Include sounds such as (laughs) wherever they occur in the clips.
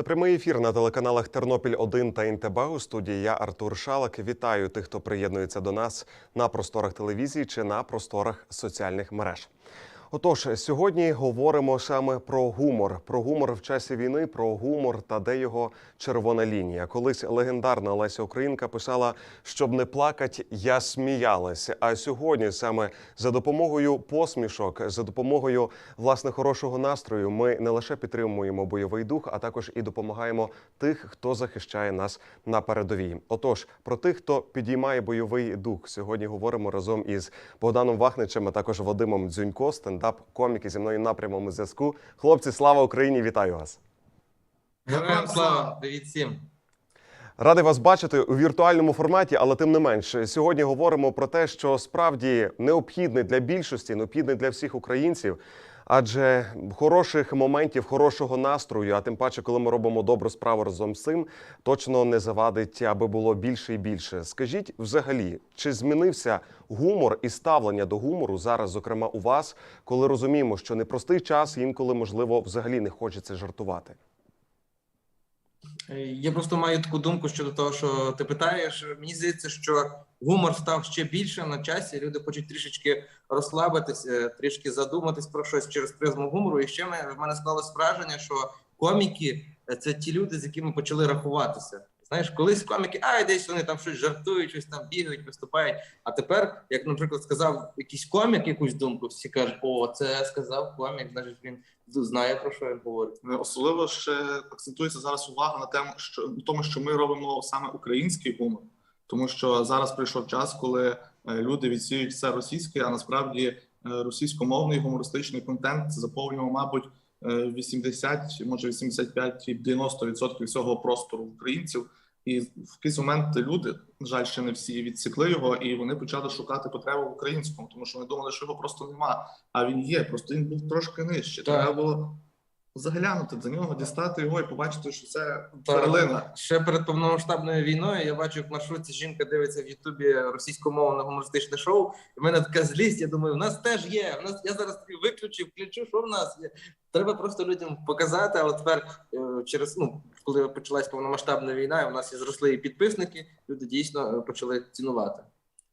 Це прямий ефір на телеканалах Тернопіль 1 та НТБ. У студії я Артур Шалак. Вітаю тих, хто приєднується до нас на просторах телевізії чи на просторах соціальних мереж. Отож, сьогодні говоримо саме про гумор, про гумор в часі війни, про гумор та де його червона лінія. Колись легендарна Леся Українка писала, щоб не плакать, я сміялась. А сьогодні саме за допомогою посмішок, за допомогою власне хорошого настрою, ми не лише підтримуємо бойовий дух, а також і допомагаємо тих, хто захищає нас на передовій. Отож, про тих, хто підіймає бойовий дух, сьогодні говоримо разом із Богданом Вахничем, а також Вадимом Дзюнько, стендап-коміки зі мною на прямому зв'язку. Хлопці, слава Україні! Вітаю вас! Героям слава! Привіт всім! Радий вас бачити у віртуальному форматі, але тим не менш, сьогодні говоримо про те, що справді необхідне для більшості, необхідне для всіх українців. Адже хороших моментів, хорошого настрою, а тим паче, коли ми робимо добру справу разом з цим, точно не завадить, аби було більше і більше. Скажіть, взагалі, чи змінився гумор і ставлення до гумору зараз, зокрема у вас, коли розуміємо, що непростий час, інколи можливо взагалі не хочеться жартувати? Е, Я просто маю таку думку щодо того, що ти питаєш. Мені здається, що гумор став ще більше на часі. Люди хочуть трішечки розслабитися, трішки задуматись про щось через призму гумору. І ще в мене склалось враження, що коміки це ті люди, з якими почали рахуватися. Знаєш, колись коміки, а десь вони там щось жартують, щось там бігають, виступають. А тепер, як, наприклад, сказав якийсь комік якусь думку, всі кажуть, о, це сказав комік, значить він знає про що він говорить. Особливо ще акцентується зараз увага на тему, що тому, що ми робимо саме український гумор, тому що зараз прийшов час, коли люди відсіють все російське, а насправді російськомовний гумористичний контент заповнював, мабуть, 80, може 85-90% всього простору українців. І в якийсь момент люди, на жаль, ще не всі відсікли його, і вони почали шукати потребу в українському, тому що вони думали, що його просто нема. А він є, просто він був трошки нижче. Треба було заглянути до нього, дістати його і побачити, що це перлина. Ще перед повномасштабною війною я бачу, як в маршрутці жінка дивиться в Ютубі російськомовне гумористичне шоу. І в мене така злість. Я думаю, в нас теж є. В нас я зараз виключу, включу, що в нас є. Треба просто людям показати. Але тепер е, через ну коли почалась повномасштабна війна, у нас і зросли і підписники. Люди дійсно е, почали цінувати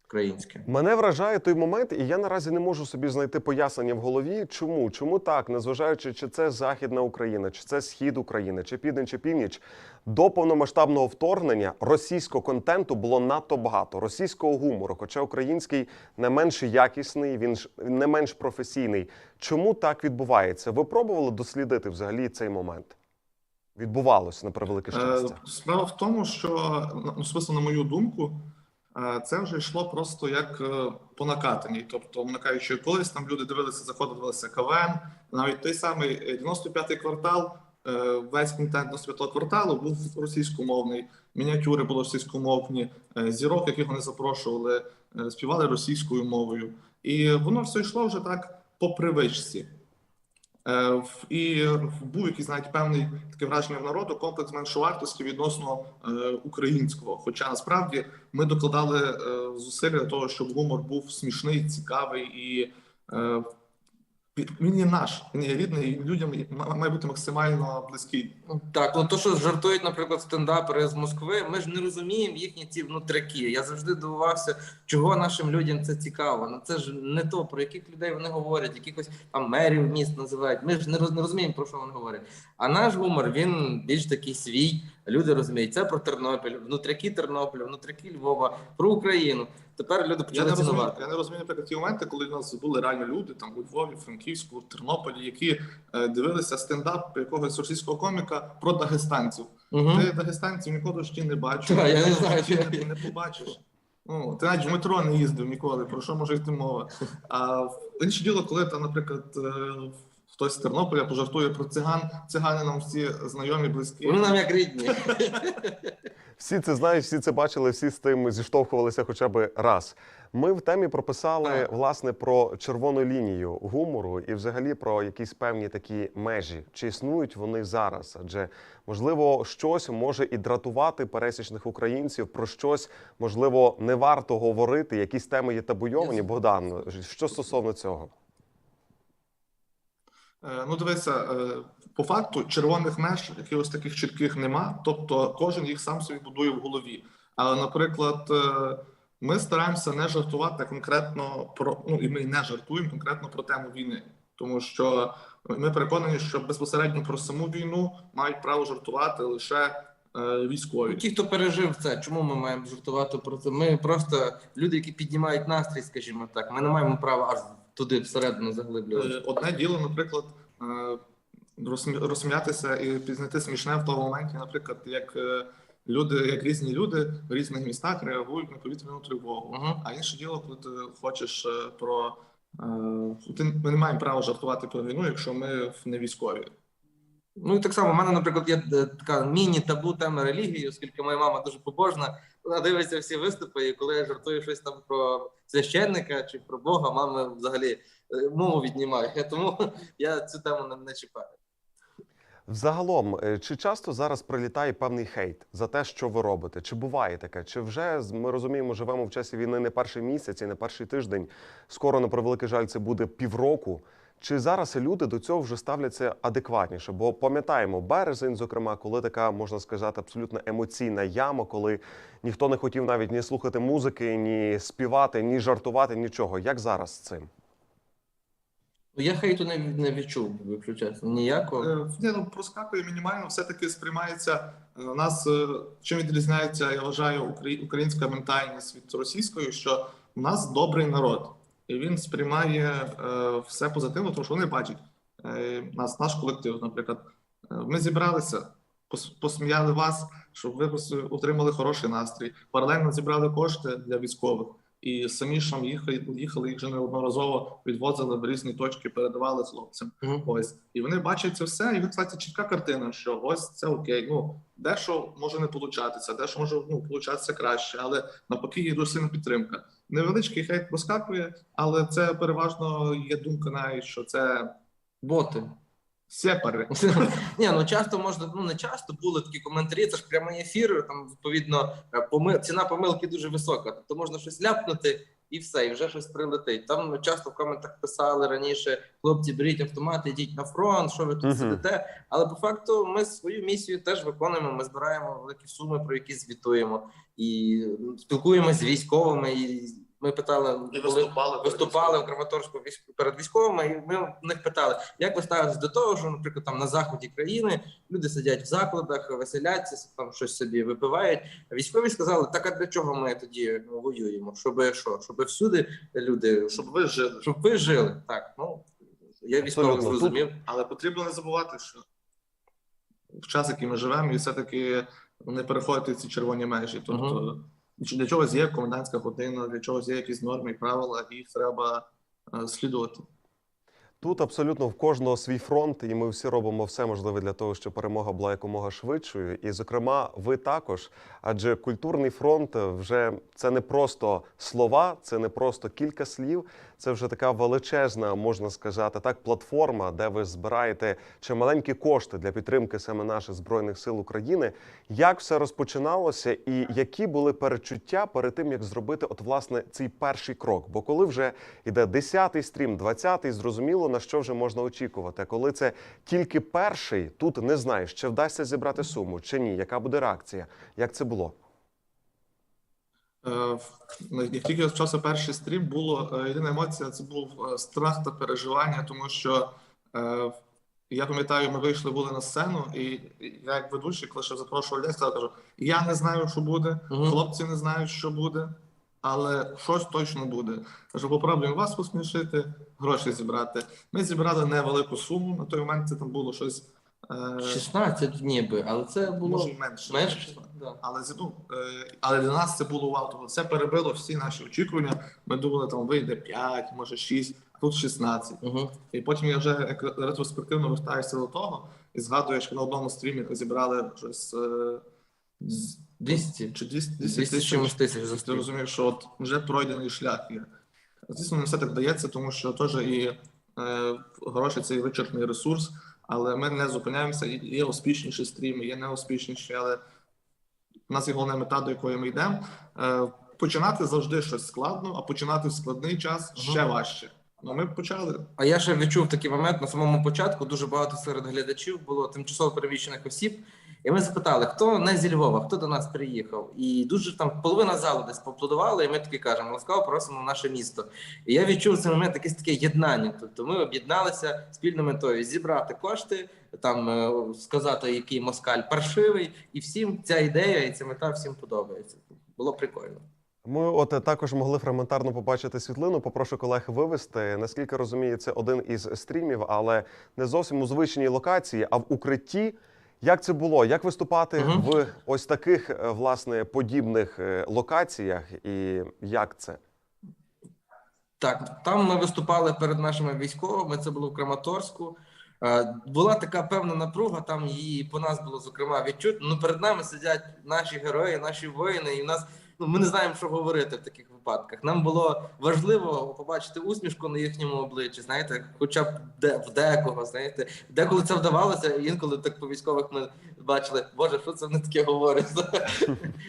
українське. Мене вражає той момент, і я наразі не можу собі знайти пояснення в голові. Чому? Чому так, незважаючи, чи це Західна Україна, чи це Схід України, чи Південь, чи Північ, до повномасштабного вторгнення російського контенту було надто багато, російського гумору, хоча український не менш якісний, він ж не менш професійний. Чому так відбувається? Ви пробували дослідити взагалі цей момент? Відбувалося на превелике щастя. Е, Справа в тому, що ну, особисто на мою думку, це вже йшло просто як е, по накатаній. Тобто, вмикаючи колись там люди дивилися, заходили, дивилися КВН, навіть той самий 95-й квартал. е, Весь контент 95-го кварталу був російськомовний, мініатюри були російськомовні, е, зірок, яких вони запрошували, е, співали російською мовою, і воно все йшло вже так по привичці. Е, І був якийсь навіть певний таке враження в народу комплекс меншовартості відносно е, українського. Хоча насправді ми докладали е, зусилля для того, щоб гумор був смішний, цікавий і він- є наш, він є рідний, людям ма- має бути максимально близький. Ну, Так, ну то, що жартують, наприклад, стендапери з Москви, ми ж не розуміємо їхні ці внутряки. Я завжди дивувався, чого нашим людям це цікаво. Ну це ж не то, про яких людей вони говорять, якихось там мерів міст називають. Ми ж не розуміємо, про що вони говорять. А наш гумор він більш такий свій. Люди розуміють, це про Тернопіль, внутряки Тернополя, внутряки Львова, про Україну. Тепер люди Я почали не розумію, я не розумію, наприклад, ті моменти, коли в нас були реально люди там у Львові, Франківську, Тернополі, які е, дивилися стендап якогось російського коміка про дагестанців. Угу. Ти дагестанців ніколи житті не бачив. Та, я не знаю, чи- не, не побачиш. Ну, ти навіть в метро не їздив ніколи, про що може йти мова. А інше діло, коли там, наприклад, е, хтось з Тернополя пожартує про циган, цигани нам всі знайомі, близькі. Вони нам як рідні. Всі це знають, всі це бачили, всі з тим зіштовхувалися хоча б раз. Ми в темі прописали Так. власне про червону лінію гумору і взагалі про якісь певні такі межі. Чи існують вони зараз? Адже можливо щось може і дратувати пересічних українців, про щось можливо не варто говорити. Якісь теми є табуйовані. Богдан, що стосовно цього? Е, Ну, дивися, е, по факту червоних меж якихось таких чітких нема, тобто кожен їх сам собі будує в голові. Але, наприклад, е, ми стараємося не жартувати конкретно про ну і ми не жартуємо конкретно про тему війни, тому що ми переконані, що безпосередньо про саму війну мають право жартувати лише військові. Ті, хто пережив це, чому ми маємо жартувати про це? Ми просто люди, які піднімають настрій, скажімо так. Ми не маємо права аж туди всередину заглиблювати. Е, Одне діло, наприклад, е, розсміятися і пізнати смішне в тому моменті, наприклад, як е, люди, як різні люди в різних містах реагують на повітряну тривогу. Мгм. А інше діло, коли ти хочеш про е, ти ми не маємо права жартувати про війну, якщо ми не військові. Ну і так само, в мене, наприклад, є е, така міні-табу тема релігії, оскільки моя мама дуже побожна. Вона дивиться всі виступи, і коли я жартую щось там про священника чи про Бога, мама взагалі е, мову віднімає. (laughs) Тому я цю тему не, чіпаю. Взагалом, е, чи часто зараз прилітає певний хейт за те, що ви робите? Чи буває таке? Чи вже ми розуміємо, живемо в часі війни не перший місяць і не перший тиждень? Скоро, на превеликий жаль, це буде півроку. Чи зараз люди до цього вже ставляться адекватніше? Бо пам'ятаємо березень, зокрема, коли така можна сказати абсолютно емоційна яма, коли ніхто не хотів навіть ні слухати музики, ні співати, ні жартувати, нічого. Як зараз з цим? Ну я хейту не, не відчув, чесно, ніякого. Е, Ні, ну проскакує мінімально, все-таки сприймається е, у нас. е, Чим відрізняється, я вважаю, українська ментальність від російської, що у нас добрий народ, і він сприймає е, все позитивно, тому що вони бачать е, нас, наш колектив, наприклад. Е, Ми зібралися, пос- посміяли вас, щоб ви отримали хороший настрій. Паралельно зібрали кошти для військових. І самі ж їхали, їхали їх вже неодноразово відвозили в різні точки, передавали хлопцям. Мгм. Ось і вони бачать це все, і кстати, чітка картина, що ось це окей. Ну дещо може не получатися, дещо може ну получатися краще, але навпаки є дуже сильна підтримка. Невеличкий хейт проскакує, але це переважно є думка навіть, що це Боти. сепари. (laughs) Ні, ну часто можна, ну не часто були такі коментарі. Це ж прямий ефір. Там відповідно е, поми... ціна помилки дуже висока. Тобто можна щось ляпнути і все, і вже щось прилетить. Там часто в коментах писали раніше: хлопці, беріть автомати, йдіть на фронт, що ви тут Мгм. сидите. Але по факту ми свою місію теж виконуємо. Ми збираємо великі суми, про які звітуємо, і спілкуємося з військовими. І ми питали, І коли виступали виступали в Краматорську військ- перед військовими, і ми в них питали, як ви ставитесь до того, що, наприклад, там на заході країни люди сидять в закладах, веселяться, там щось собі випивають. А військові сказали, так а для чого ми тоді ну, воюємо? Щоб що? Щоб всюди люди, щоб, ви жили. щоб ви жили. Так, ну я військових зрозумів. Але потрібно не забувати, що в час, який ми живемо, і все-таки не переходити ці червоні межі. Тобто для чогось є комендантська година, для чогось є якісь норми і правила, їх треба е, слідувати. Тут абсолютно в кожного свій фронт, і ми всі робимо все можливе для того, щоб перемога була якомога швидшою. І, зокрема, ви також. Адже культурний фронт вже це не просто слова, це не просто кілька слів. Це вже така величезна, можна сказати, так, платформа, де ви збираєте чималенькі кошти для підтримки саме наших збройних сил України. Як все розпочиналося, і які були перечуття перед тим, як зробити от власне цей перший крок? Бо коли вже йде 10-й стрім, 20-й, зрозуміло на що вже можна очікувати. Коли це тільки перший, тут не знаєш, чи вдасться зібрати суму, чи ні, яка буде реакція? Як це було? Е, в- Як тільки розпочався перший стрім, було е, єдина емоція це був е, страх та переживання, тому що я пам'ятаю, ми вийшли були на сцену, і я як ведучий, коли ще запрошував людей, сказав, кажу, я не знаю, що буде, Мгм. хлопці не знають, що буде, але щось точно буде. Кажу, попробуємо вас посмішити, гроші зібрати. Ми зібрали невелику суму. На той момент це там було щось. Е, 16 ніби, але це було може менше. менше. Да. Але ну, е, але для нас це було вау. Тобто це перебило всі наші очікування. Ми думали, там вийде 5, може 6, а тут 16. Угу. І потім я вже ретроспективно вертаюся до того і згадую, що на одному стрімі зібрали щось е, з- 200. чи 200 200 з чимось тисяч за Ти розумієш, що от вже пройдений шлях є. Звісно, не все так дається, тому що теж і е, гроші це і вичерпний ресурс, але ми не зупиняємося. Є успішніші стріми, є неуспішніші, але у нас є головна мета, до якої ми йдемо. Е, починати завжди щось складно, а починати в складний час ще важче. Ну, ми почали. А я ще відчув такий момент на самому початку. Дуже багато серед глядачів було тимчасово переміщених осіб. І ми запитали, хто не зі Львова, хто до нас приїхав. І дуже там половина залу десь поаплодувала, і ми такі кажемо: ласкаво просимо в наше місто. І я відчув цей момент якесь таке єднання. Тобто ми об'єдналися спільною метою зібрати кошти, там е, сказати, який москаль паршивий, і всім ця ідея і ця мета всім подобається. Було прикольно. Ми от е, також могли фрагментарно побачити світлину. Попрошу колег вивести. Наскільки розумію, це один із стрімів, але не зовсім у звичній локації, а в укритті. Як це було? Як виступати Мгм. в ось таких е, власне подібних е, локаціях, і як це? Так, там ми виступали перед нашими військовими. Це було в Краматорську. Була така певна напруга. Там її по нас було зокрема відчутно. Ну перед нами сидять наші герої, наші воїни, і в нас ну ми не знаємо, що говорити в таких випадках. Нам було важливо побачити усмішку на їхньому обличчі. Знаєте, хоча б де в декого, знаєте, деколи це вдавалося. Інколи так по військових ми бачили, боже, що це вони таке говорять.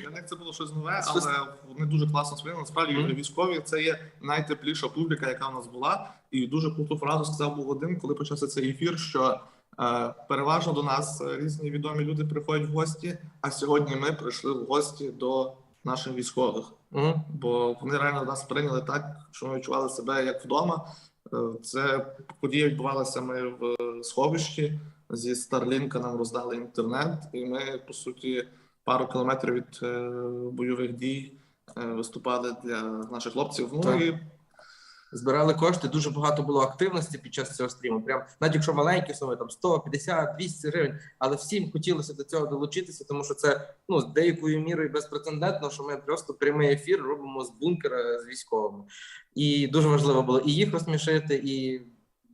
Для них це було щось нове, але вони дуже класно сприйняли. Насправді Мгм. військові це є найтепліша публіка, яка в нас була. І дуже круту фразу сказав був один, коли почався цей ефір. Що е, переважно до нас е, різні відомі люди приходять в гості. А сьогодні ми прийшли в гості до наших військових. угу. бо вони реально нас прийняли так, що ми відчували себе як вдома. Е, Це подія відбувалася. Ми в сховищі зі Старлінка нам роздали інтернет, і ми по суті пару кілометрів від е, бойових дій е, виступали для наших хлопців. Ну Так. і збирали кошти. Дуже багато було активності під час цього стріму. Прям навіть якщо маленькі суми, там 100, 50, 200 гривень, але всім хотілося до цього долучитися, тому що це ну з деякою мірою безпрецедентно, що ми просто прямий ефір робимо з бункера з військовими, і дуже важливо було і їх розсмішити, і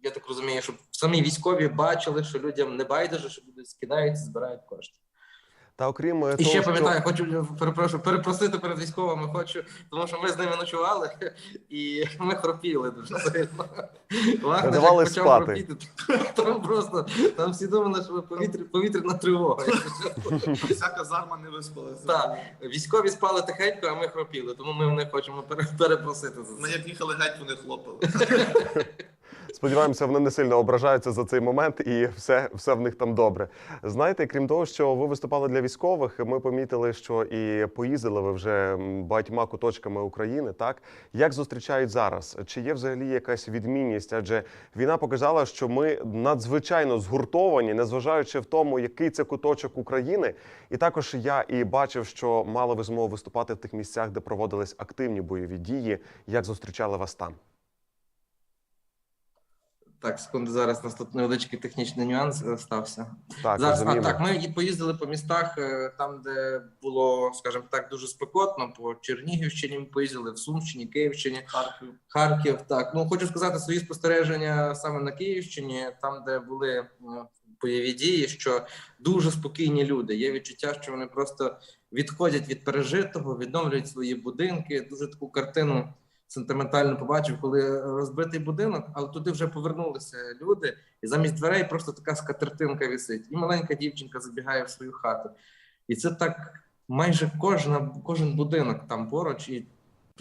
я так розумію, щоб самі військові бачили, що людям не байдуже, що люди скидають, збирають кошти. Та окрім е, І ще того, пам'ятаю, хочу перепрошую, перепросити перед військовими. Хочу, тому що ми з ними ночували і ми хропіли дуже сильно. Давали почав спати. хропіти, (laughs) Там просто там всі думали, що повітря, повітряна тривога. вся казарма не виспалася. Так, військові спали тихенько, а ми хропіли. Тому ми в них хочемо пере- перепросити за Ми як їхали геть, вони хлопали. (laughs) Сподіваємося, вони не сильно ображаються за цей момент, і все, все в них там добре. Знаєте, крім того, що ви виступали для військових, ми помітили, що і поїздили ви вже багатьма куточками України. Так як зустрічають зараз? Чи є взагалі якась відмінність? Адже війна показала, що ми надзвичайно згуртовані, незважаючи в тому, який це куточок України. І також я і бачив, що мали ви змогу виступати в тих місцях, де проводились активні бойові дії. Як зустрічали вас там? Так, секунду, зараз у нас тут невеличкий технічний нюанс е, стався. Так, Зараз, а так, ми і поїздили по містах, е, там, де було, скажімо так, дуже спекотно, по Чернігівщині ми поїздили, в Сумщині, Київщині, Харків. Харків. Так, ну хочу сказати свої спостереження саме на Київщині, там, де були е, бойові дії, що дуже спокійні люди. Є відчуття, що вони просто відходять від пережитого, відновлюють свої будинки. Дуже таку картину сентиментально побачив, коли розбитий будинок, але туди вже повернулися люди, і замість дверей просто така скатертинка висить. І маленька дівчинка забігає в свою хату. І це так майже кожна, кожен будинок там поруч, і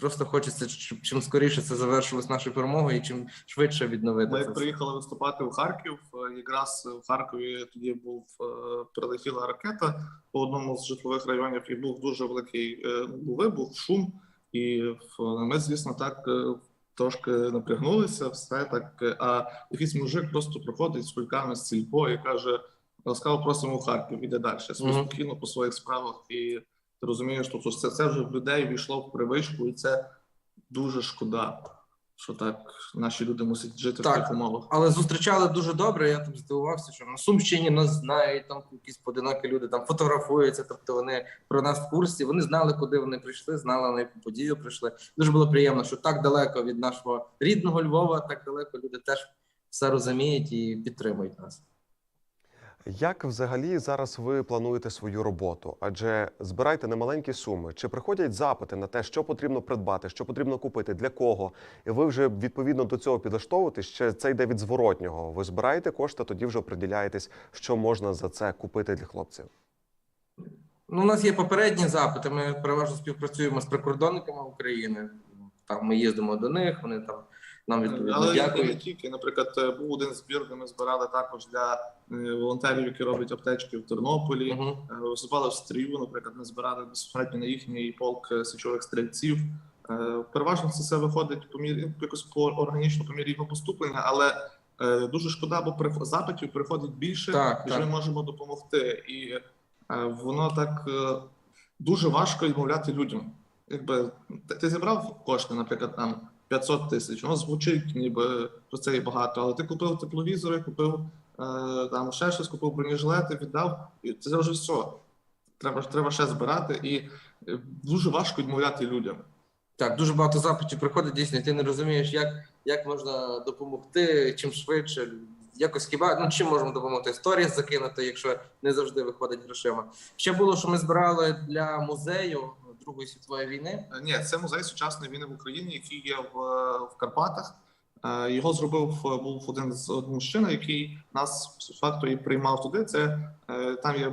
просто хочеться, щоб чим скоріше це завершилось нашою перемогою, і чим швидше відновити Ми це. приїхали виступати в Харків. е, Якраз в Харкові тоді був е, прилетіла ракета по одному з житлових районів, і був дуже великий е, вибух, шум. І ми, звісно, так е, трошки напрягнулися. Все так. е, А якийсь мужик просто проходить з кульками з сільпо і каже: ласкаво просимо в Харків, іде далі. Спокійно по своїх справах. І ти розумієш, що це, це вже в людей війшло в привичку, і це дуже шкода. Що так наші люди мусять жити в таких умовах. Але зустрічали дуже добре. Я там здивувався, що на Сумщині нас знають, там якісь поодинокі люди там фотографуються. Тобто вони про нас в курсі. Вони знали, куди вони прийшли, знали на яку подію прийшли. Дуже було приємно, що так далеко від нашого рідного Львова, так далеко люди теж все розуміють і підтримують нас. Як взагалі зараз ви плануєте свою роботу? Адже збираєте немаленькі суми. Чи приходять запити на те, що потрібно придбати, що потрібно купити, для кого? І ви вже відповідно до цього підлаштовуєтесь? Чи це йде від зворотнього? Ви збираєте кошти, тоді вже оприділяєтесь, що можна за це купити для хлопців. Ну, у нас є попередні запити. Ми переважно співпрацюємо з прикордонниками України. Там ми їздимо до них, вони там нам відповідно. Але і Дякую. не тільки. Наприклад, е, був один збір, де ми збирали також для е, волонтерів, які роблять аптечки в Тернополі. Е, Виступали в стрію, наприклад, ми збирали безпосередньо на їхній полк е, січових стрільців. Е, Переважно це все виходить по мірі якось по органічно по мірі його поступлення, але е, дуже шкода, бо приф- запитів приходить більше, Так, ніж так. ми можемо допомогти. І е, воно так е, дуже важко відмовляти людям. Якби ти зібрав кошти, наприклад, там 500 тисяч, воно звучить, ніби про це і багато, але ти купив тепловізори, купив е, там ще щось, купив бронежилети, віддав, і це вже все. Треба, треба ще збирати, і е, дуже важко відмовляти людям. Так, дуже багато запитів приходить дійсно. Ти не розумієш, як, як можна допомогти чим швидше. Якось хіба ну чим можемо допомогти? Сторіс закинути, якщо не завжди виходить грошима. Ще було, що ми збирали для музею Другої світової війни. Е, Ні, це музей сучасної війни в Україні, який є в, е, в Карпатах. Е, Його зробив був один з один мужчина, який нас факту і приймав туди. Це там є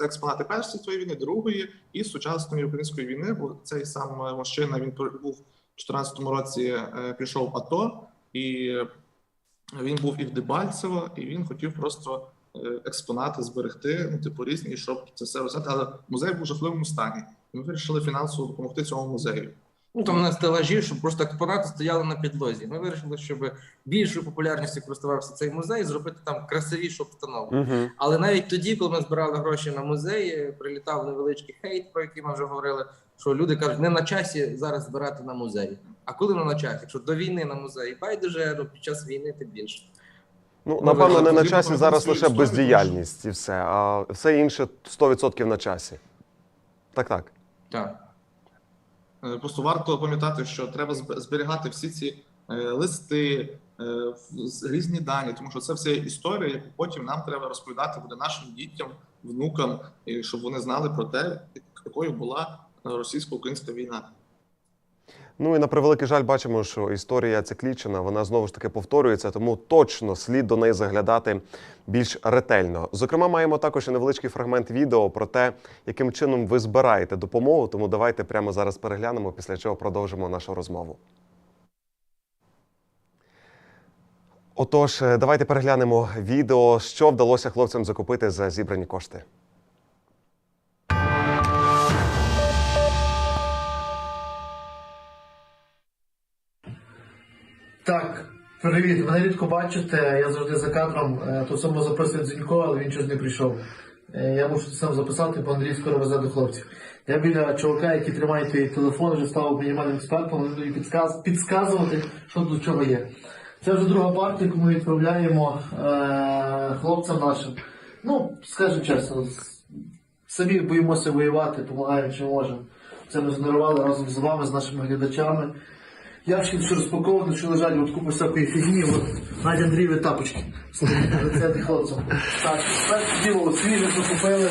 експонати першої світової війни, другої і сучасної української війни. Бо цей сам мужчина він був в 2014 році. Пішов АТО, і він був і в Дебальцево, і він хотів просто експонати зберегти, ну типу різні, щоб це все розглядати. Але музей був в жахливому стані. Ми вирішили фінансово допомогти цьому музею. Ну там на стелажі, щоб просто експонати стояли на підлозі. Ми вирішили, щоб більшою популярністю користувався цей музей, зробити там красивішу обстановку. Угу. Але навіть тоді, коли ми збирали гроші на музей, прилітав невеличкий хейт, про який ми вже говорили. Що люди кажуть, не на часі зараз збирати на музей. А коли не на часі? Якщо до війни на музеї байдуже, ну під час війни тим більше. Ну, Ну, напевно, не на часі зараз лише бездіяльність і все, а все інше 100% на часі. Так, так. Так. Е, Просто варто пам'ятати, що треба зберігати всі ці е, листи, е, різні дані, тому що це все історія, яку потім нам треба розповідати буде нашим дітям, внукам, щоб вони знали про те, якою була російсько-українська війна. Ну і на превеликий жаль, бачимо, що історія циклічна, вона знову ж таки повторюється, тому точно слід до неї заглядати більш ретельно. Зокрема, маємо також і невеличкий фрагмент відео про те, яким чином ви збираєте допомогу. Тому давайте прямо зараз переглянемо, після чого продовжимо нашу розмову. Отож, е, давайте переглянемо відео, що вдалося хлопцям закупити за зібрані кошти. Так, привіт. Мене рідко бачите, я завжди за кадром. Е, То само записує Дзінько, але він щось не прийшов. Е, Я мушу сам записати, бо Андрій скоро везе до хлопців. Я біля чувака, який тримає твій телефон, вже став мінімальним експертом, він тобі підсказ... підсказувати, що до чого є. Це вже друга партія, яку ми відправляємо е- хлопцям нашим. Ну, скажу чесно, самі боїмося воювати, допомагаємо, чи можемо. Це ми згенерували разом з вами, з нашими глядачами. Ящики все розпаковані, що лежать, от купа всякої фігні, от навіть Андрієві тапочки. Це хлопцям. Так, перше діло, свіже докупили.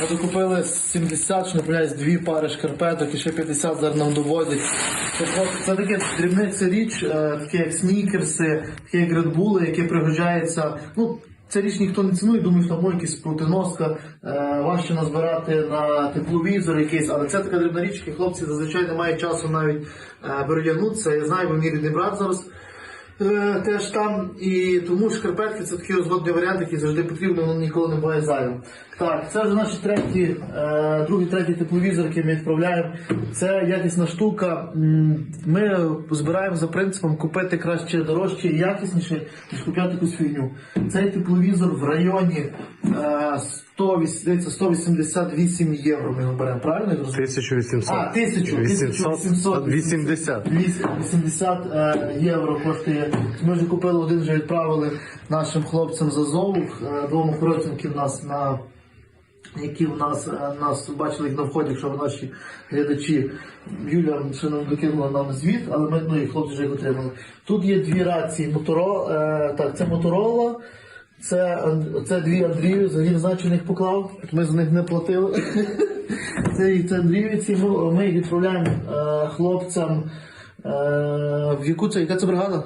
Ми докупили 70, що не дві пари шкарпеток і ще 50 зараз нам довозять. Це, це таке дрібниця річ, е, таке як снікерси, таке як редбули, яке пригожається. Ну, Ця річ ніхто не цінує, думаю, що там якісь протиноска, е, важче назбирати на тепловізор якийсь, але це така дрібна річ, яка хлопці зазвичай не мають часу навіть е, переодягнутися. Я знаю, бо мій рідний брат зараз е, теж там. І тому шкарпетки це такий розводний варіант, який завжди потрібен, воно ніколи не буває зайвим. Так, це вже наші треті, е, другий, третій тепловізор, який ми відправляємо. Це якісна штука. Ми збираємо за принципом купити краще дорожче і якісніше, ніж купляти якусь фігню. Цей тепловізор в районі е, 180, 188 євро ми його беремо, правильно? я розумію? 1800. А, 1000, 1800. 80. 80 е, євро коштує. Ми вже купили один, вже відправили нашим хлопцям з Азову, е, двом охоронцям, які в нас на які в нас, е, нас бачили їх на вході, якщо ви наші глядачі. Юля ще нам докинула нам звіт, але ми ну, і хлопці вже їх отримали. Тут є дві рації Моторола, е, так, це Моторола, це, це дві Андрію, не знаю, поклав, ми за них не платили. (laughs) Це, це Андріївці, ми, відправляємо е, хлопцям. Е, в яку це, яка це бригада?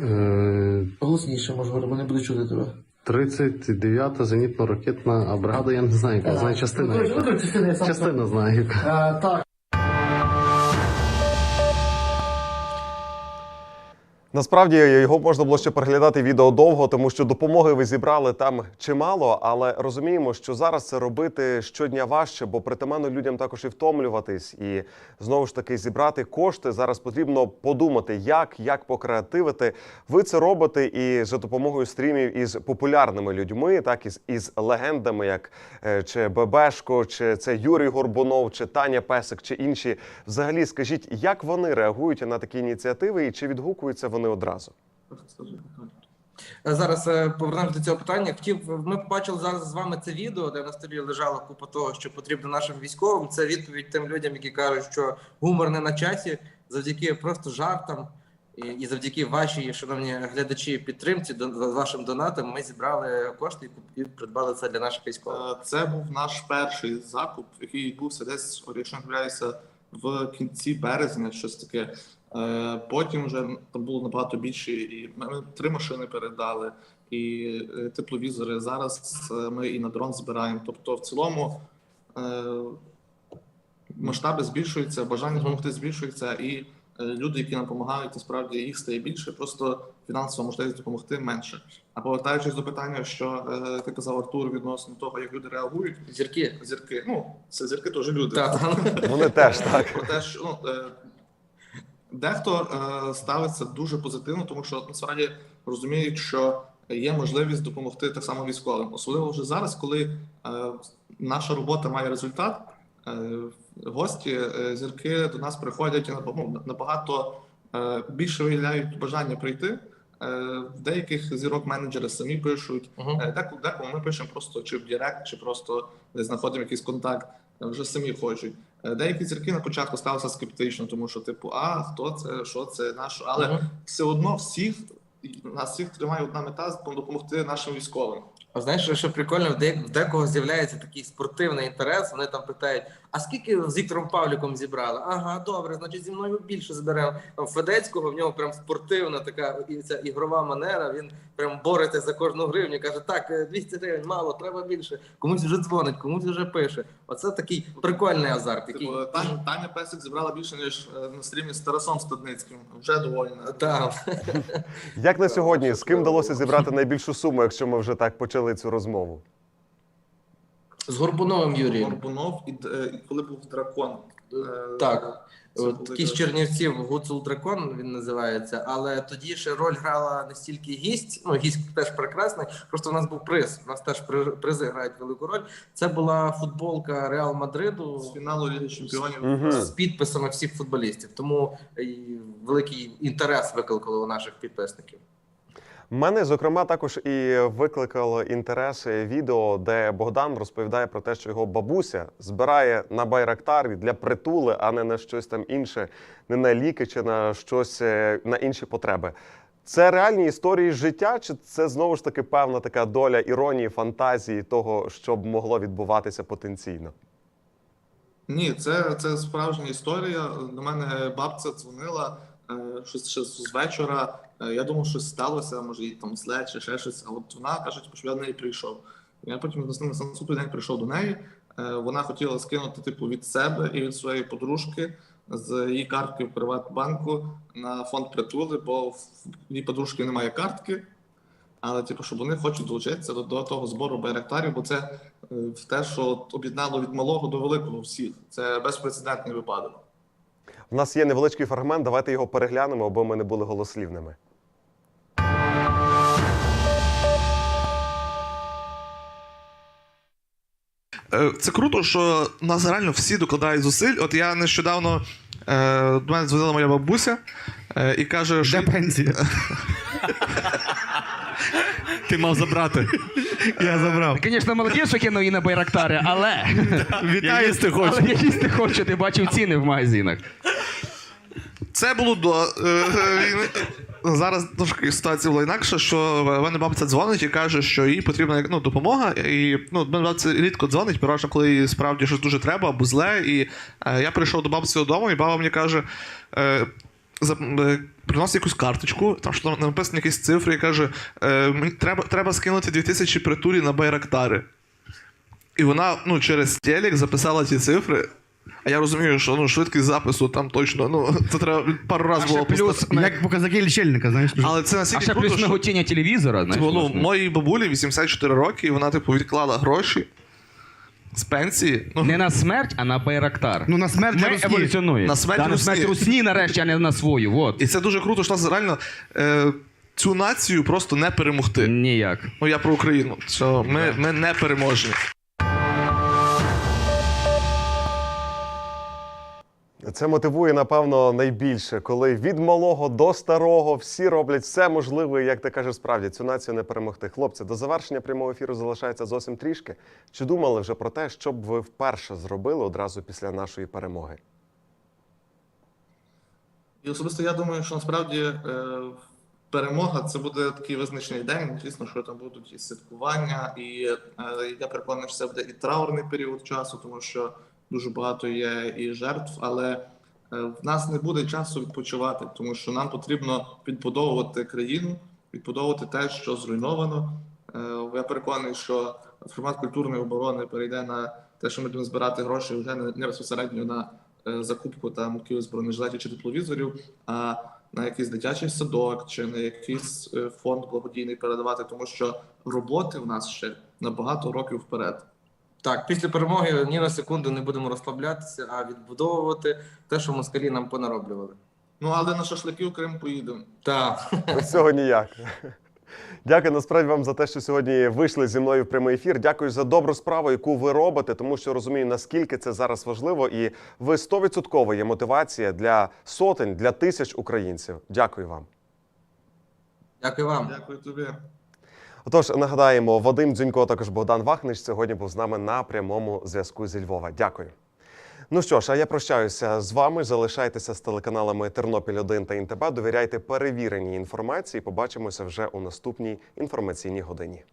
Е, Голосніше, може, бо не буде чути тебе. 39-та зенітно-ракетна, а бригада я не знаю, яка знаю частина. Ну, яка. частина, сам Частина знаю. яка. Е, так, Насправді його можна було ще переглядати відео довго, тому що допомоги ви зібрали там чимало, але розуміємо, що зараз це робити щодня важче, бо притаманно людям також і втомлюватись, і знову ж таки зібрати кошти. Зараз потрібно подумати, як, як покреативити. Ви це робите і за допомогою стрімів із популярними людьми, так із, із легендами, як е, чи Бебешко, чи це Юрій Горбунов, чи Таня Песик, чи інші. Взагалі, скажіть, як вони реагують на такі ініціативи, і чи відгукуються вони одразу? Е, Зараз е, повернемось до цього питання. Хотів, ми побачили зараз з вами це відео, де на столі лежала купа того, що потрібно нашим військовим. Це відповідь тим людям, які кажуть, що гумор не на часі, завдяки просто жартам. І, і завдяки вашій, шановні глядачі, підтримці до вашим донатам, ми зібрали кошти і придбали це для наших військових. Е, Це був наш перший закуп, який відбувся десь, якщо не помиляюся, в кінці березня, щось таке. Е, Потім вже там було набагато більше, і ми три машини передали, і е, тепловізори. Зараз е, ми і на дрон збираємо. Тобто, в цілому масштаби збільшуються, бажання допомогти збільшується, і люди, які нам допомагають, насправді їх стає більше, просто фінансова можливість допомогти менше. А повертаючись до питання, що ти казав Артур відносно того, як люди реагують, Зірки. зірки. Ну, це зірки теж люди. Так, (laughs) Вони теж так. Про те, що ну, дехто е, ставиться дуже позитивно, тому що насправді розуміють, що є можливість допомогти так само військовим. Особливо вже зараз, коли е, наша робота має результат. Е, гості, е, зірки до нас приходять і ну, набагато е, більше виявляють бажання прийти. Е, В деяких зірок менеджери самі пишуть, Мгм. Е, деколи ми пишемо просто чи в Директ, чи просто знаходимо якийсь контакт, вже самі хочуть. Е, Деякі зірки на початку ставилися скептично, тому що, типу, а хто це, що це, нашо? але Мгм. все одно всіх нас всіх тримає одна мета допомогти нашим військовим. А знаєш, що, прикольно, в декого з'являється такий спортивний інтерес. Вони там питають: а скільки з Віктором Павліком зібрали? Ага, добре, значить зі мною більше заберемо. Там Федецького в нього прям спортивна така і ця ігрова манера. Він прям бореться за кожну гривню. каже: так, е, 200 гривень, мало, треба більше. Комусь вже дзвонить, комусь вже пише. Оце такий прикольний азарт. Який Типу, Таня, Таня Песик зібрала більше, ніж е, на стрімі з Тарасом Стадницьким. Вже доволі. там Як на сьогодні, з ким вдалося зібрати найбільшу суму, якщо ми вже так почали цю розмову? з Горбуновим Юрієм. Горбунов і е, і коли був дракон. е, Так. От були Такий з Чернівців Гуцул Дракон він називається, але тоді ще роль грала не стільки гість. Ну гість теж прекрасний. Просто у нас був приз. У нас теж призи грають велику роль. Це була футболка Реал Мадриду з фіналу Ліги Чемпіонів. Мгм. з підписами всіх футболістів. Тому е, великий інтерес викликало у наших підписників. Мене, зокрема, також і викликало інтерес відео, де Богдан розповідає про те, що його бабуся збирає на байрактар для притули, а не на щось там інше, не на ліки чи на щось е, на інші потреби. Це реальні історії життя, чи це знову ж таки певна така доля іронії, фантазії того, що б могло відбуватися потенційно? Ні, це, це справжня історія. До мене бабця дзвонила щось ще з вечора. Е, Я думав, щось сталося, може їй там зле чи ще щось. А от вона каже, типу, що я до неї прийшов. Я потім на наступний день прийшов до неї. Е, Вона хотіла скинути типу від себе і від своєї подружки з її картки в Приватбанку на фонд притули, бо в її подружки немає картки. Але типу, щоб вони хочуть долучитися до, до того збору байрактарів, бо це е, в те, що об'єднало від малого до великого всіх. Це безпрецедентний випадок. У нас є невеличкий фрагмент, давайте його переглянемо, аби ми не були голослівними. Е, Це круто, що у нас реально всі докладають зусиль. От я нещодавно е, до мене дзвонила моя бабуся е, і каже, що Де пенсія? Ти мав забрати. я забрав. Звісно, молодець, що кинув її на байрактари, але. Я їсти хочу. Але я їсти хочу, ти бачив ціни в магазинах. Це було до. Е. Зараз трошки ситуація була інакша, що мене бабця дзвонить і каже, що їй потрібна ну, допомога. І ну, мене бабця рідко дзвонить, переважно, коли їй справді щось дуже треба або зле. І е, я прийшов до бабці додому, і баба мені каже. Е, е, Приносить якусь карточку, там що там написані якісь цифри, і каже: е, мені треба, треба скинути 2000 притулі на байрактари. І вона ну, через телек записала ці цифри. А я розумію, що ну, швидкість запису там точно, ну, це треба пару разів було плюс, поставити. Як показники лічильника, знаєш. Але це а настільки ще круто, плюс що... миготіння телевізора, знаєш. Типу, ну, моїй бабулі 84 роки, і вона, типу, відклала гроші з пенсії. Ну, Не на смерть, а на Байрактар. Ну, на смерть для Ми Росії. еволюціонуємо. На смерть да, на смерть Русні нарешті, а не на свою. Вот. І це дуже круто, що нас реально е, цю націю просто не перемогти. Ніяк. Ну, я про Україну. Що ми, ми не переможні. Це мотивує, напевно, найбільше, коли від малого до старого всі роблять все можливе, як ти кажеш, справді цю націю не перемогти. Хлопці, до завершення прямого ефіру залишається зовсім трішки. Чи думали вже про те, що б ви вперше зробили одразу після нашої перемоги? І особисто я думаю, що насправді е, перемога це буде такий визначний день. Звісно, що там будуть і святкування, і е, я переконаний, що це буде і траурний період часу, тому що дуже багато є і жертв, але е, в нас не буде часу відпочивати, тому що нам потрібно відбудовувати країну, відбудовувати те, що зруйновано. Е, Я переконаний, що формат культурної оборони перейде на те, що ми будемо збирати гроші вже не безпосередньо на е, закупку там якихось бронежилетів чи тепловізорів, а на якийсь дитячий садок чи на якийсь фонд благодійний передавати, тому що роботи в нас ще на багато років вперед. Так, після перемоги ні на секунду не будемо розслаблятися, а відбудовувати те, що москалі нам понароблювали. Ну але на шашлики в Крим поїдемо. Так. Цього ніяк. Дякую насправді вам за те, що сьогодні вийшли зі мною в прямий ефір. Дякую за добру справу, яку ви робите, тому що розумію, наскільки це зараз важливо, і ви 100% є мотивація для сотень, для тисяч українців. Дякую вам. Дякую вам. Дякую тобі. Отож, нагадаємо, Вадим Дзюнько, також Богдан Вахнич сьогодні був з нами на прямому зв'язку зі Львова. Дякую. Ну що ж, а я прощаюся з вами. Залишайтеся з телеканалами Тернопіль 1 та Інтеба. Довіряйте перевіреній інформації. Побачимося вже у наступній інформаційній годині.